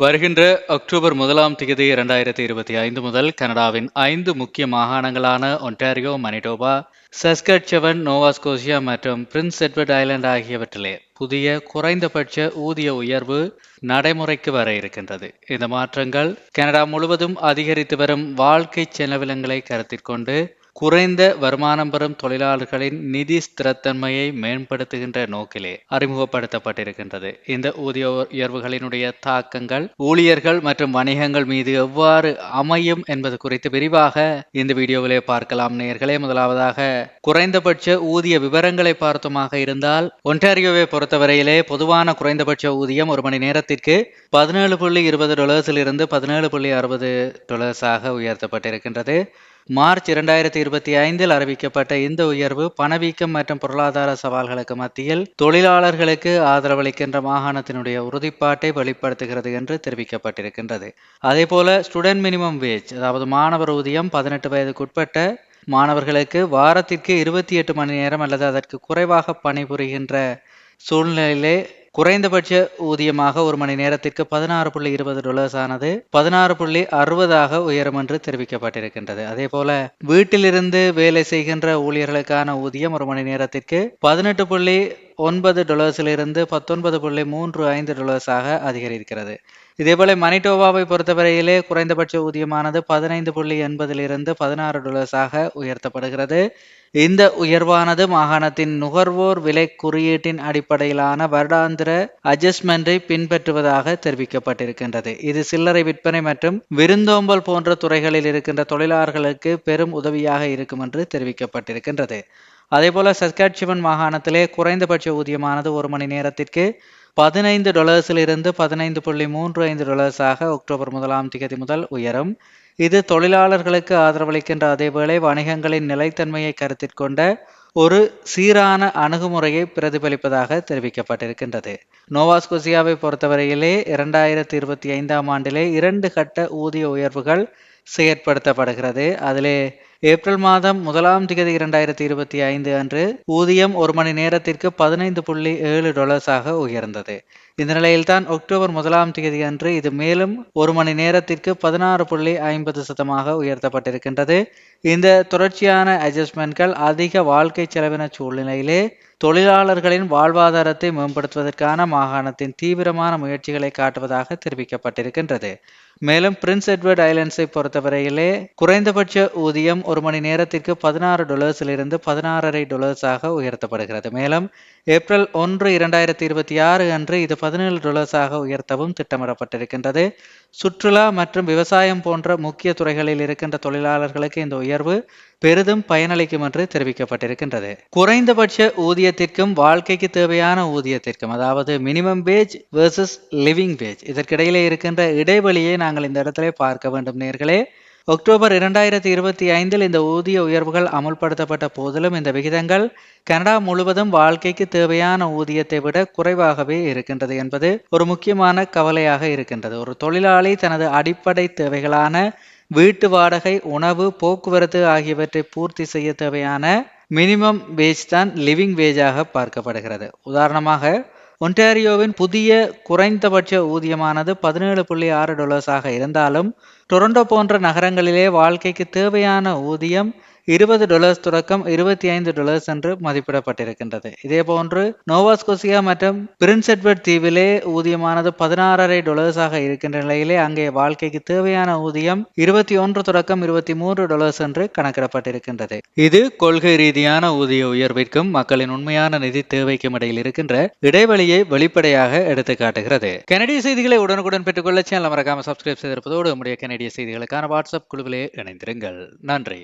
வருகின்ற அக்டோபர் முதலாம் தேதி இரண்டாயிரத்தி இருபத்தி ஐந்து முதல் கனடாவின் ஐந்து முக்கிய மாகாணங்களான ஒன்டாரியோ மனிடோபா சஸ்கட்சவன் நோவாஸ்கோசியா மற்றும் பிரின்ஸ் எட்வர்ட் ஐலாண்ட் ஆகியவற்றிலே புதிய குறைந்தபட்ச ஊதிய உயர்வு நடைமுறைக்கு வர இருக்கின்றது. இந்த மாற்றங்கள் கனடா முழுவதும் அதிகரித்து வரும் வாழ்க்கை செலவினங்களை கருத்தில் கொண்டு குறைந்த வருமானம் பெறும் தொழிலாளர்களின் நிதி ஸ்திரத்தன்மையை மேம்படுத்துகின்ற நோக்கிலே அறிமுகப்படுத்தப்பட்டிருக்கின்றது. இந்த ஊதிய உயர்வுகளினுடைய தாக்கங்கள் ஊழியர்கள் மற்றும் வணிகங்கள் மீது எவ்வாறு அமையும் என்பது குறித்து விரிவாக இந்த வீடியோவிலே பார்க்கலாம். நேர்களே முதலாவதாக குறைந்தபட்ச ஊதிய விவரங்களை பார்த்தோமாக இருந்தால் ஒன்டாரியோவை பொறுத்தவரையிலே பொதுவான குறைந்தபட்ச ஊதியம் ஒரு மணி நேரத்திற்கு பதினேழு புள்ளி இருபது டொலர்ஸில் இருந்து பதினேழு புள்ளி அறுபது டொலர்ஸாக உயர்த்தப்பட்டிருக்கின்றது. மார்ச் இரண்டாயிரத்தி இருபத்தி ஐந்தில் அறிவிக்கப்பட்ட இந்த உயர்வு பணவீக்கம் மற்றும் பொருளாதார சவால்களுக்கு மத்தியில் தொழிலாளர்களுக்கு ஆதரவளிக்கின்ற மாகாணத்தினுடைய உறுதிப்பாட்டை வெளிப்படுத்துகிறது என்று தெரிவிக்கப்பட்டிருக்கின்றது. அதே போல ஸ்டூடெண்ட் மினிமம் வேஜ் அதாவது மாணவர் ஊதியம் பதினெட்டு வயதுக்குட்பட்ட மாணவர்களுக்கு வாரத்திற்கு இருபத்தி எட்டு மணி நேரம் அல்லது அதற்கு குறைவாக பணிபுரிகின்ற சூழ்நிலையிலே குறைந்தபட்ச ஊதியமாக ஒரு மணி நேரத்திற்கு பதினாறு புள்ளி இருபது டொலர்ஸ் ஆனது பதினாறு புள்ளி அறுபதாக உயரும் என்று தெரிவிக்கப்பட்டிருக்கின்றது. அதே போல வீட்டிலிருந்து வேலை செய்கின்ற ஊழியர்களுக்கான ஊதியம் ஒரு மணி நேரத்திற்கு பதினெட்டு புள்ளி ஒன்பது டொலர்ஸிலிருந்து பத்தொன்பது புள்ளி மூன்று ஐந்து டொலர்ஸாக அதிகரிக்கிறது. இதேபோல மனிடோவாவை பொறுத்தவரையிலே குறைந்தபட்ச ஊதியமானது பதினைந்து புள்ளி எண்பதிலிருந்து பதினாறு டொலர்ஸாக உயர்த்தப்படுகிறது. இந்த உயர்வானது மாகாணத்தின் நுகர்வோர் விலை குறியீட்டின் அடிப்படையிலான வருடாந்திர அட்ஜஸ்ட்மெண்ட்டை பின்பற்றுவதாக தெரிவிக்கப்பட்டிருக்கின்றது. இது சில்லறை விற்பனை மற்றும் விருந்தோம்பல் போன்ற துறைகளில் இருக்கின்ற தொழிலாளர்களுக்கு பெரும் உதவியாக இருக்கும் என்று தெரிவிக்கப்பட்டிருக்கின்றது. அதேபோல சஸ்காட்சிவன் மாகாணத்திலே குறைந்தபட்ச ஊதியமானது ஒரு மணி நேரத்திற்கு பதினைந்து டொலர்ஸிலிருந்து பதினைந்து புள்ளி மூன்று ஐந்து டொலர்ஸாக அக்டோபர் முதலாம் திகதி முதல் உயரும். இது தொழிலாளர்களுக்கு ஆதரவளிக்கின்ற அதேவேளை வணிகங்களின் நிலைத்தன்மையை கருத்தில் கொண்ட ஒரு சீரான அணுகுமுறையை பிரதிபலிப்பதாக தெரிவிக்கப்பட்டிருக்கின்றது. நோவாஸ்கோசியாவை பொறுத்தவரையிலே இரண்டாயிரத்தி இருபத்தி ஐந்தாம் ஆண்டிலே இரண்டு கட்ட ஊதிய உயர்வுகள் செயற்படுத்தப்படுகிறது. அதிலே ஏப்ரல் மாதம் முதலாம் திகதி இரண்டாயிரத்தி இருபத்தி ஐந்து அன்று ஊதியம் ஒரு மணி நேரத்திற்கு பதினைந்து புள்ளி ஏழு டொலர்ஸாக உயர்ந்தது. இந்த நிலையில்தான் அக்டோபர் முதலாம் தேதி அன்று இது மேலும் ஒரு மணி நேரத்திற்கு பதினாறு புள்ளி ஐம்பது சதமாக உயர்த்தப்பட்டிருக்கின்றது. இந்த தொடர்ச்சியான அட்ஜஸ்ட்மெண்ட்கள் அதிக வாழ்க்கை செலவின சூழ்நிலையிலே தொழிலாளர்களின் வாழ்வாதாரத்தை மேம்படுத்துவதற்கான மாகாணத்தின் தீவிரமான முயற்சிகளை காட்டுவதாக தெரிவிக்கப்பட்டிருக்கின்றது. மேலும் பிரின்ஸ் எட்வர்ட் ஐலண்ட்ஸை பொறுத்தவரையிலே குறைந்தபட்ச ஊதியம் ஒரு மணி நேரத்திற்கு பதினாறு டொலர்ஸிலிருந்து பதினாறரை டொலர்ஸாக உயர்த்தப்படுகிறது. மேலும் ஏப்ரல் ஒன்று இரண்டாயிரத்தி இருபத்தி ஆறு அன்று இது பதினேழு டொலர்ஸாக உயர்த்தவும் திட்டமிடப்பட்டிருக்கின்றது. சுற்றுலா மற்றும் விவசாயம் போன்ற முக்கிய துறைகளில் இருக்கின்ற தொழிலாளர்களுக்கு இந்த உயர்வு பெரிதும் பயனளிக்கும் என்று தெரிவிக்கப்பட்டிருக்கின்றது. குறைந்தபட்ச ஊதியத்திற்கும் வாழ்க்கைக்கு தேவையான ஊதியத்திற்கும் அதாவது minimum wage versus living wage இதற்கிடையிலே இருக்கின்ற இடைவெளியை நாங்கள் இந்த இடத்திலே பார்க்க வேண்டும் நேர்களே. அக்டோபர் இரண்டாயிரத்தி இருபத்தி ஐந்தில் இந்த ஊதிய உயர்வுகள் அமுல்படுத்தப்பட்ட போதிலும் இந்த விகிதங்கள் கனடா முழுவதும் வாழ்க்கைக்கு தேவையான ஊதியத்தை விட குறைவாகவே இருக்கின்றது என்பது ஒரு முக்கியமான கவலையாக இருக்கின்றது. ஒரு தொழிலாளி தனது அடிப்படை தேவைகளான வீட்டு வாடகை உணவு போக்குவரத்து ஆகியவற்றை பூர்த்தி செய்ய தேவையான மினிமம் வேஜ் தான் லிவிங் வேஜாக பார்க்கப்படுகிறது. உதாரணமாக ஒன்டாரியோவின் புதிய குறைந்தபட்ச ஊதியமானது பதினேழு புள்ளி ஆறு டொலர்ஸாக இருந்தாலும் டொரண்டோ போன்ற நகரங்களிலே வாழ்க்கைக்கு தேவையான ஊதியம் இருபது டொலர்ஸ் தொடக்கம் இருபத்தி ஐந்து டொலர்ஸ் என்று மதிப்பிடப்பட்டிருக்கின்றது. இதே போன்று நோவாஸ்கோசியா மற்றும் பிரின்ஸ் எட்வர்ட் தீவிலே ஊதியமானது பதினாறரை டொலர்ஸாக இருக்கின்ற நிலையிலே அங்கே வாழ்க்கைக்கு தேவையான ஊதியம் இருபத்தி ஒன்று தொடக்கம் இருபத்தி மூன்று டொலர்ஸ் என்று கணக்கிடப்பட்டிருக்கின்றது. இது கொள்கை ரீதியான ஊதிய உயர்விற்கும் மக்களின் உண்மையான நிதி தேவைக்கும் இடையில் இருக்கின்ற இடைவெளியை வெளிப்படையாக எடுத்து காட்டுகிறது கனடிய செய்திகளை உடனுக்குடன் பெற்றுக்கொள்ள சேனல் மறக்காம சப்ஸ்கிரைப் செய்திருப்பதோடு நம்முடைய கனடிய செய்திகளுக்கான வாட்ஸ்அப் குழுவிலே இணைந்திருங்கள். நன்றி.